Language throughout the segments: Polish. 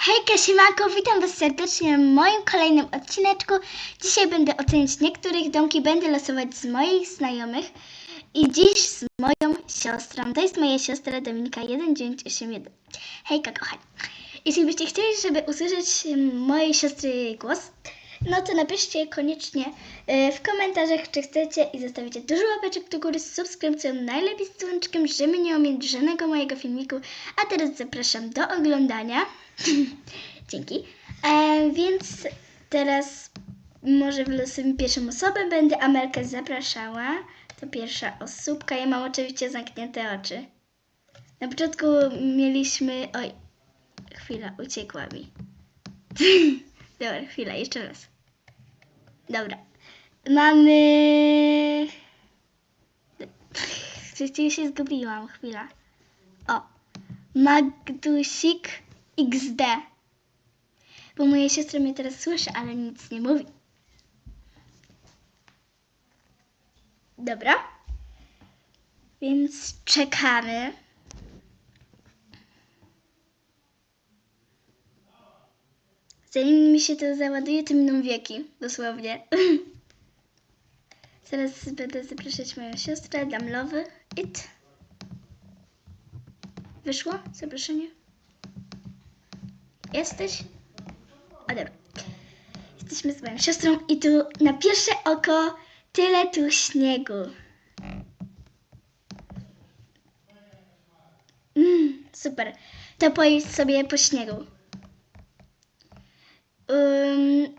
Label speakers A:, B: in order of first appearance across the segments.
A: Hejka, siemanko, witam Was serdecznie w moim kolejnym odcineczku. Dzisiaj będę oceniać niektórych domki, będę losować z moich znajomych i dziś z moją siostrą. To jest moja siostra Dominika 1981. Hejka, kochani. Jeśli byście chcieli, żeby usłyszeć mojej siostry głos, no to napiszcie koniecznie e, w komentarzach, czy chcecie i zostawicie dużo łapeczek do góry z subskrypcją, najlepiej z dzwoneczkiem, żeby nie ominąć żadnego mojego filmiku. A teraz zapraszam do oglądania. Dzięki. E, więc teraz może wylosujemy pierwszą osobę. Będę Amelkę zapraszała. To pierwsza osóbka. Ja mam oczywiście zamknięte oczy. Na początku mieliśmy... Oj, chwila, uciekła mi. Dobra, chwila, jeszcze raz. Dobra. Mamy... Przecież się zgubiłam, chwila. O, Magdusik XD. Bo moja siostra mnie teraz słyszy, ale nic nie mówi. Dobra. Więc czekamy. Zanim mi się to załaduje, to miną wieki, dosłownie. Zaraz będę zapraszać moją siostrę, dam lowy. It. Wyszło zaproszenie? Jesteś? O dobra. Jesteśmy z moją siostrą i tu na pierwsze oko tyle tu śniegu. Mm, super. To pojedź sobie po śniegu. Um,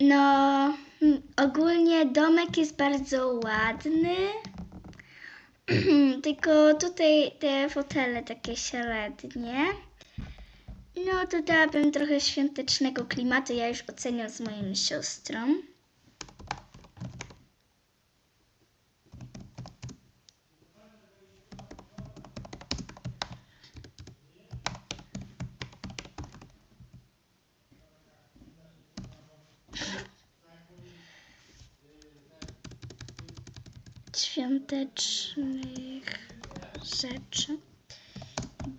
A: no, mm, ogólnie domek jest bardzo ładny. Tylko tutaj te fotele takie średnie. No, dodałabym trochę świątecznego klimatu. Ja już oceniam z moją siostrą. Świątecznych rzeczy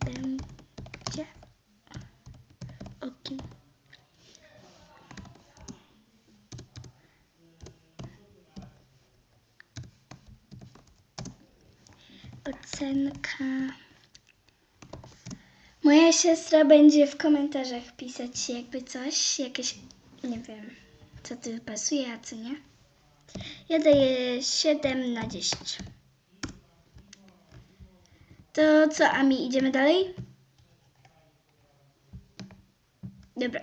A: będzie okiem. Ocenka. Moja siostra będzie w komentarzach pisać jakby coś, jakieś, nie wiem, co tu pasuje, a co nie. Ja daję 7 na 10. To co, Ami, idziemy dalej? Dobra.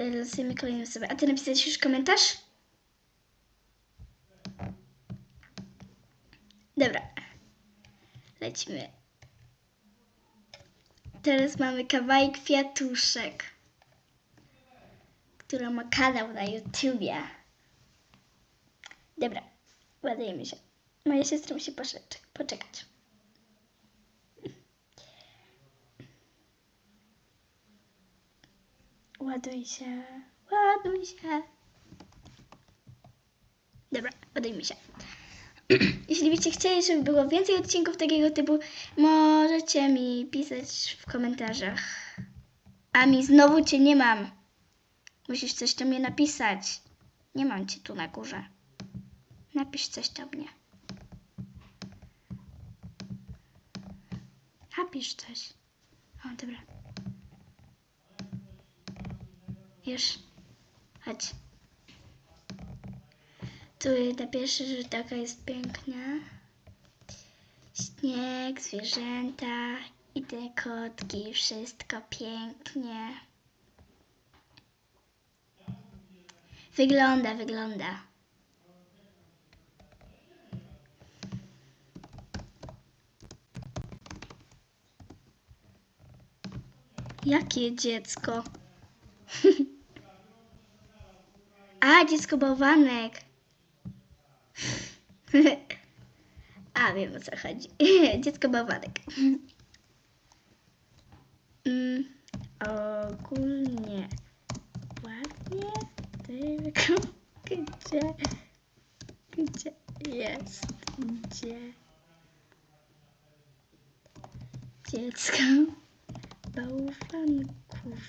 A: Y, Losujemy kolejną osobę. A ty napisałeś już komentarz? Dobra. Lecimy. Teraz mamy kawałek kwiatuszek, która ma kanał na YouTubie. Dobra, ładujemy się. Moja siostra musi poczekać. Ładuj się, ładuj się. Dobra, ładujmy się. Jeśli byście chcieli, żeby było więcej odcinków takiego typu, możecie mi pisać w komentarzach. A mi znowu cię nie mam. Musisz coś do mnie napisać. Nie mam cię tu na górze. Napisz coś do mnie. Napisz coś. O, dobra. Już. Chodź. Tu ta pierwsza rzut jest piękna. Śnieg, zwierzęta i te kotki. Wszystko pięknie. Wygląda, wygląda. Jakie dziecko? A, dziecko bałwanek. A, wiem o co chodzi. dziecko bałwanek. Mm, ogólnie ładnie. Tylko gdzie, gdzie jest, gdzie dziecka bałwanków.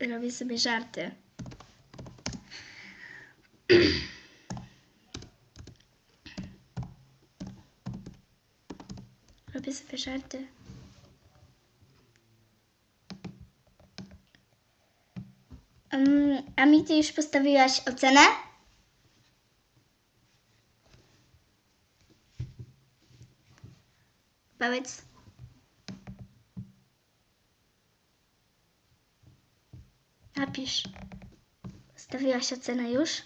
A: Robię sobie żarty. Robię sobie żarty. Um, a mi ty już postawiłaś ocenę? Powiedz. Napisz. Stawiłaś ocenę już?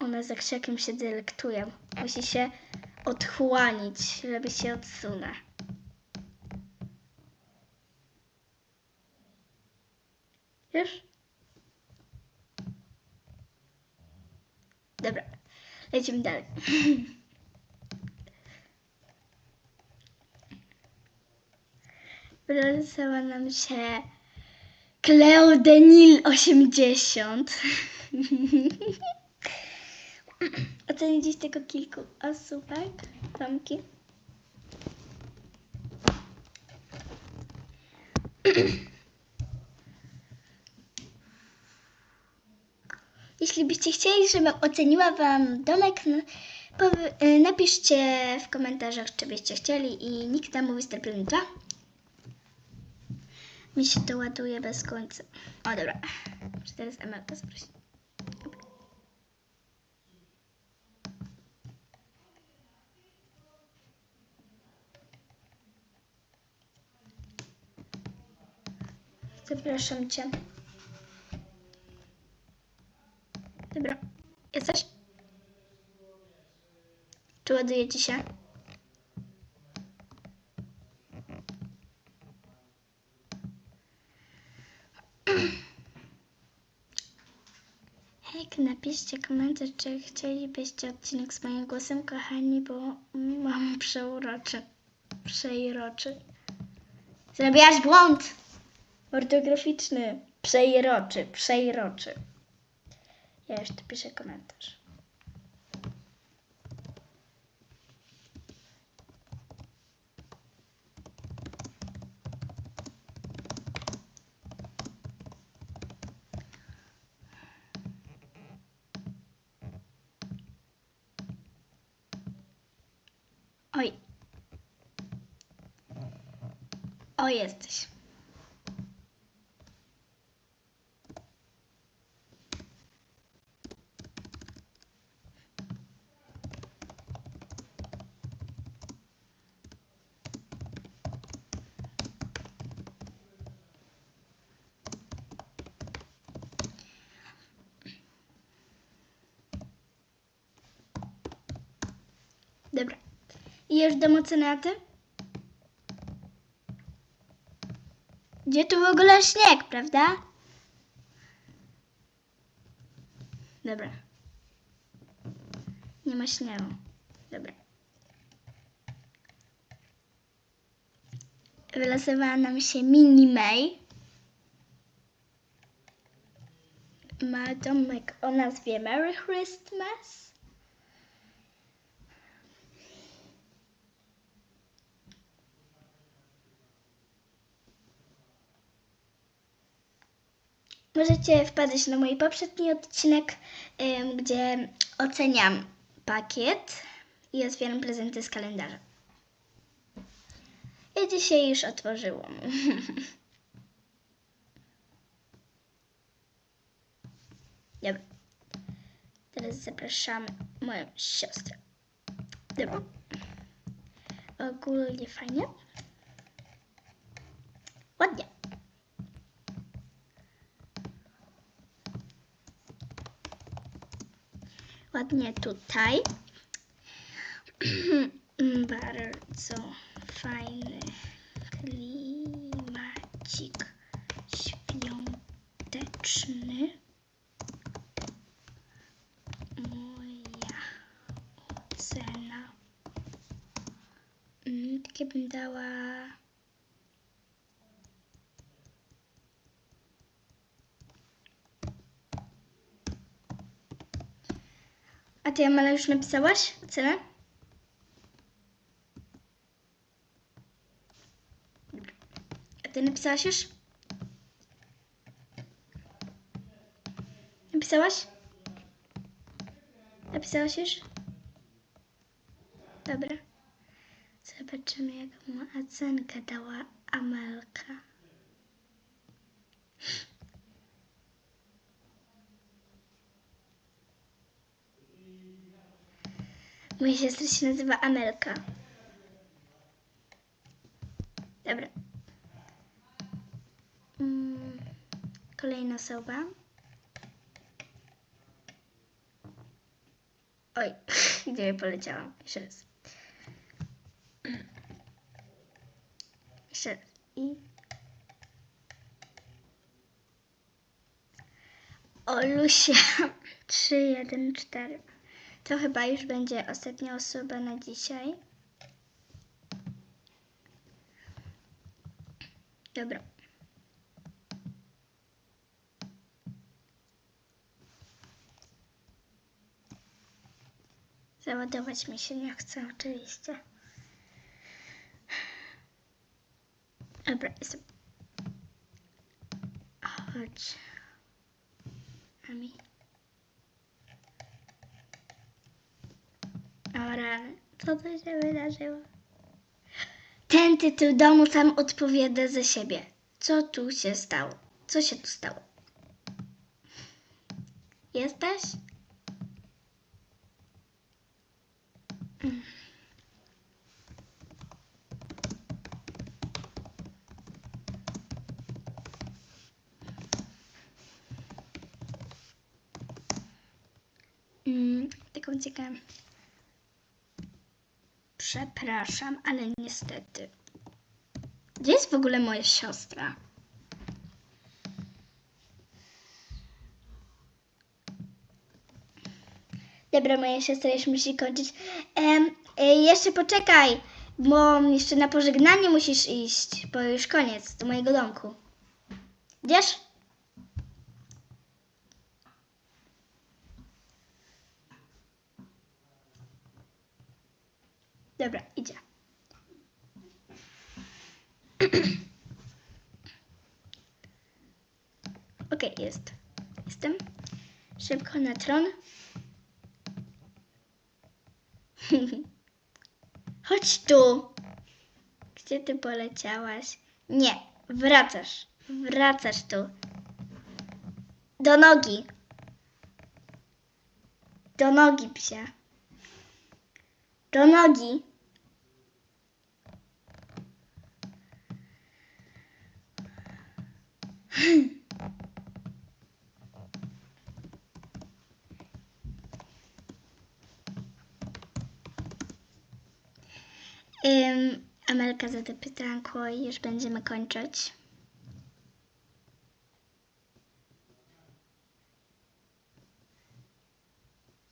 A: One za krzakiem się delektują. Musi się odchłanić, żeby się odsunę. Już? Dobra, lecimy dalej. Wylosowała nam się Cleodenil 80. Ocenię dziś tylko kilku osóbek. Tomki. Jeśli byście chcieli, żebym oceniła Wam domek, y, napiszcie w komentarzach, czy byście chcieli i nikt tam mówi Starplin 2. Mi się to ładuje bez końca. O, dobra. Muszę teraz Emelka zaprosić. Zapraszam Cię. Dobra. Jesteś? Czy ładuje Ci się? Napiszcie komentarz, czy chcielibyście odcinek z moim głosem, kochani, bo mam przeuroczy. Przeiroczy. Zrobiłaś błąd ortograficzny. Przeiroczy, przeiroczy. Ja jeszcze piszę komentarz. Oj. O, jesteś. Dobra. I już dam ocenaty? Gdzie tu w ogóle śnieg, prawda? Dobra. Nie ma śniegu. Dobra. Wylosowała nam się Mini May. Ma domek o nazwie Merry Christmas. Możecie wpadać na mój poprzedni odcinek, gdzie oceniam pakiet i otwieram prezenty z kalendarza. Ja dzisiaj już otworzyłam. Dobra. Teraz zapraszamy moją siostrę. Dobra. Ogólnie fajnie. Ładnie. Ładnie tutaj. Bardzo fajny klimacik świąteczny. Moja ocena. Mm, Takie bym dała. A ty, Amela, już napisałaś ocenę? A ty napisałaś już? Napisałaś? Napisałaś już? Dobra. Zobaczymy, jaką ocenkę dała Amelka. Moja siostra się nazywa Amelka. Dobra. Mm, kolejna osoba. Oj, gdzie ja poleciałam? Jeszcze raz. Jeszcze raz. I... Olusia 314. To chyba już będzie ostatnia osoba na dzisiaj. Dobra. Załadować mi się nie chce, oczywiście. Dobra, jestem. Chodź. Ami. Rany, co to się wydarzyło? Ten tytuł domu sam odpowiada za siebie. Co tu się stało? Co się tu stało? Jesteś? Mm, taką ciekawą. Przepraszam, ale niestety. Gdzie jest w ogóle moja siostra? Dobra, moja siostra już musi kończyć. E, jeszcze poczekaj, bo jeszcze na pożegnanie musisz iść, bo już koniec do mojego domku. Idziesz? Dobra, idzie. Okej, jest. Jestem. Szybko na tron. Chodź tu. Gdzie ty poleciałaś? Nie, wracasz. Wracasz tu. Do nogi. Do nogi, psia. Do nogi. Ym, Amelka zada pytanko i już będziemy kończyć.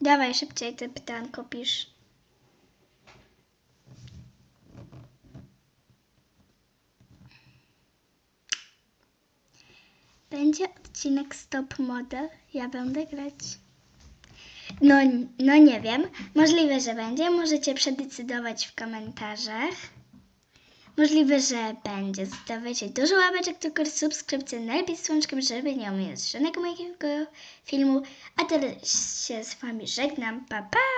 A: Dawaj szybciej te pytanko pisz. Będzie odcinek Stop Model. Ja będę grać. No, no nie wiem. Możliwe, że będzie. Możecie przedecydować w komentarzach. Możliwe, że będzie. Zostawiajcie dużo łapeczek, tylko subskrypcję, najlepiej z żeby nie ominąć żadnego mojego filmu. A teraz się z Wami żegnam. Pa, pa!